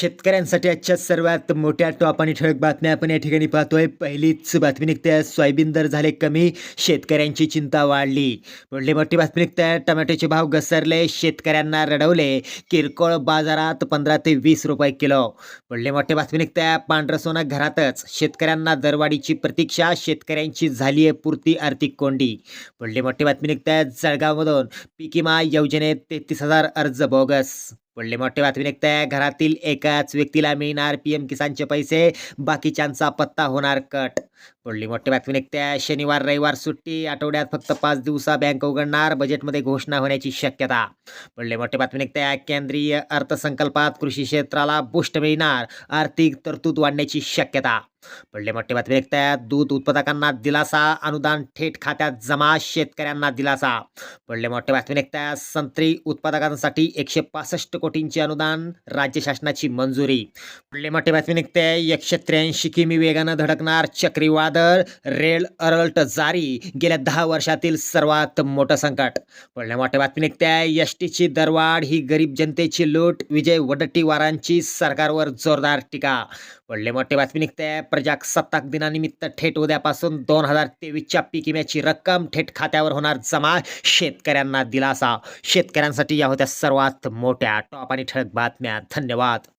शेतकऱ्यांसाठी आजच्या सर्वात मोठ्या टॉप आणि ठळक बातम्या आपण या ठिकाणी पाहतोय. पहिलीच बातमी निघते सोयाबीन दर झाले कमी शेतकऱ्यांची चिंता वाढली. पुढली मोठी बातमी निघते टोमॅटोचे भाव घसरले शेतकऱ्यांना रडवले. किरकोळ बाजारात पंधरा ते वीस रुपये किलो. पुढली मोठी बातमी निघते पांढरं सोनं घरातच. शेतकऱ्यांना दरवाढीची प्रतीक्षा शेतकऱ्यांची झाली आहे पुरती आर्थिक कोंडी. पुढली मोठी बातमी निघते जळगावमधून पीक विमा योजनेत तेहतीस हजार अर्ज बोगस. पडले मोठे बातमी निघते घरातील एकाच व्यक्तीला मिळणार पी एम किसानचे पैसे. बाकीच्यांचा पत्ता होणार कट. पडली मोठी बातमी निघते शनिवार रविवार सुट्टी. आठवड्यात फक्त पाच दिवसा बँक उघडणार. बजेटमध्ये घोषणा होण्याची शक्यता. पडले मोठी बातमी निघते केंद्रीय अर्थसंकल्पात कृषी क्षेत्राला बुष्ट मिळणार. आर्थिक तरतूद वाढण्याची शक्यता. पडले मोठे बातमी निघते दूध उत्पादकांना दिलासा अनुदान थेट खात्यात जमा शेतकऱ्यांना दिलासा. पडले मोठे बातमी निघते संत्री उत्पादकांसाठी एकशे पासष्ट कोटींचे अनुदान राज्य शासनाची मंजुरी. पडले मोठे बातमी निघते एकशे त्र्याऐंशी किमी वेगानं धडकणार चक्रीवादळ रेड अलर्ट जारी. गेल्या दहा वर्षातील सर्वात मोठं संकट. पडले मोठ्या बातमी निघते एस टीची दरवाढ ही गरीब जनतेची लूट विजय वडट्टीवारांची सरकारवर जोरदार टीका. पडले मोठे बातमी निघते प्रजासत्ताक दिनानिमित्त थेट उद्यापासून दोन हजार तेवीसच्या पीक विम्याची रक्कम थेट खात्यावर होणार जमा. शेतकऱ्यांना दिलासा. शेतकऱ्यांसाठी या होत्या सर्वात मोठ्या टॉप आणि ठळक बातम्या. धन्यवाद.